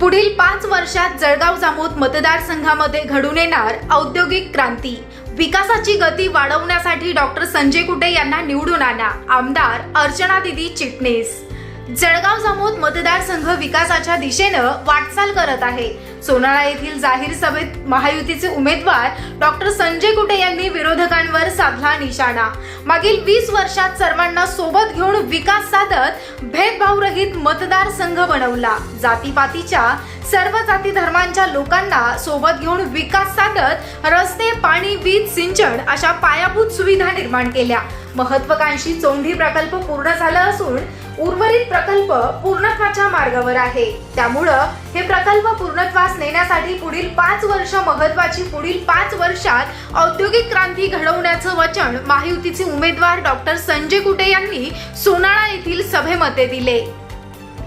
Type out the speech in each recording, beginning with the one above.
पुढील पाच वर्षात जळगाव जामोद मतदारसंघामध्ये घडून येणार औद्योगिक क्रांती. विकासाची गती वाढवण्यासाठी डॉक्टर संजय कुटे यांना निवडून आणा. आमदार अर्चना दिदी चिटणीस. जळगाव जामोद मतदारसंघ विकासाच्या दिशेनं वाटचाल करत आहे. सोनाळा येथील जाहीर सभेत महायुतीचे उमेदवार डॉक्टर संजय कुटे यांनी विरोधकांवर साधला निशाणा. मागील वीस वर्षात सर्वांना सोबत घेऊन विकास साधत भेदभावरहित मतदारसंघ बनवला. जातीपातीच्या सर्व जाती धर्मांच्या लोकांना सोबत घेऊन विकास साधत रस्ते पाणी वीज सिंचन अशा पायाभूत सुविधा निर्माण केल्या. महत्वाकांक्षी चोंढी प्रकल्प पूर्ण झाला असून उर्वरित प्रकल्प पूर्णत्वाच्या मार्गावर आहे. त्यामुळं हे प्रकल्प पूर्णत्वास नेण्यासाठी पुढील पाच वर्ष महत्वाची पुढील पाच वर्षात औद्योगिक क्रांती घडवण्याचं वचन महायुतीचे उमेदवार डॉक्टर संजय कुटे यांनी सोनाळा येथील सभेमध्ये दिले.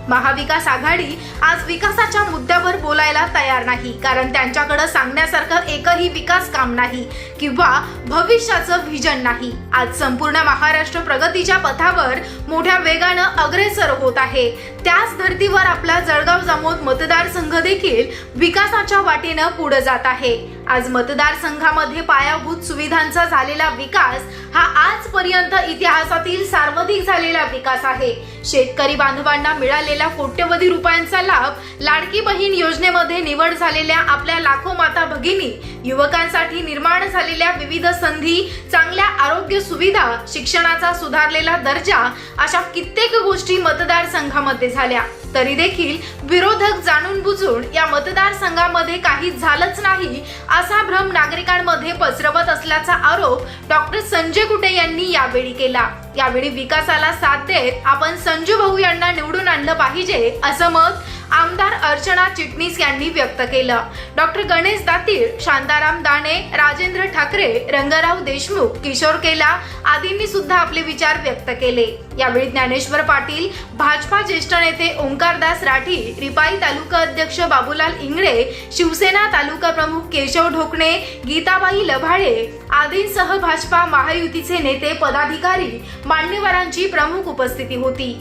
महाविकास आघाडी आज विकासाच्या मुद्द्यावर बोलायला तयार नाही. कारण त्यांच्याकडे सांगण्यासारखं एकही विकास काम नाही किंवा भविष्याचं व्हिजन नाही. आज संपूर्ण महाराष्ट्र प्रगतीच्या पथावर मोठ्या वेगानं अग्रेसर होत आहे. त्याच धर्तीवर आपला जळगाव जामोद मतदारसंघ देखील विकासाच्या वाटेनं पुढे जात आहे. आज मतदारसंघामध्ये पायाभूत सुविधांचा झालेला विकास हा आजपर्यंत इतिहासातील सर्वाधिक झालेला विकास आहे. शेतकरी बांधवांना मिळालेला कोट्यवधी रुपयांचा लाभ लाडकी बहीण योजनेमध्ये निवड झालेल्या आपल्या लाखो माता भगिनी युवकांसाठी निर्माण झालेल्या विविध संधी चांगल्या आरोग्य सुविधा शिक्षणाचा सुधारलेला दर्जा अशा कित्येक गोष्टी मतदारसंघामध्ये झाल्या. तरी देखील विरोधक जाणून बुजून या मतदारसंघामध्ये काही झालंच नाही असा भ्रम नागरिकांमध्ये पसरवत असल्याचा आरोप डॉक्टर संजय कुटे यांनी यावेळी केला. यावेळी विकासाला साथ देत आपण संजू भाऊ यांना निवडून आणलं पाहिजे असं मत आमदार अर्चना चिटणीस यांनी व्यक्त केलं. डॉक्टर गणेश दातीळ शांताराम दाणे राजेंद्र ठाकरे रंगराव देशमुख किशोर केला आदींनी सुद्धा आपले विचार व्यक्त केले. यावेळी ज्ञानेश्वर पाटील भाजपा ज्येष्ठ नेते ओंकारदास राठी रिपाई तालुका अध्यक्ष बाबूलाल इंगळे शिवसेना तालुका प्रमुख केशव ढोकणे गीताबाई लभाळे आदींसह भाजपा महायुतीचे नेते पदाधिकारी मान्यवरांची प्रमुख उपस्थिती होती.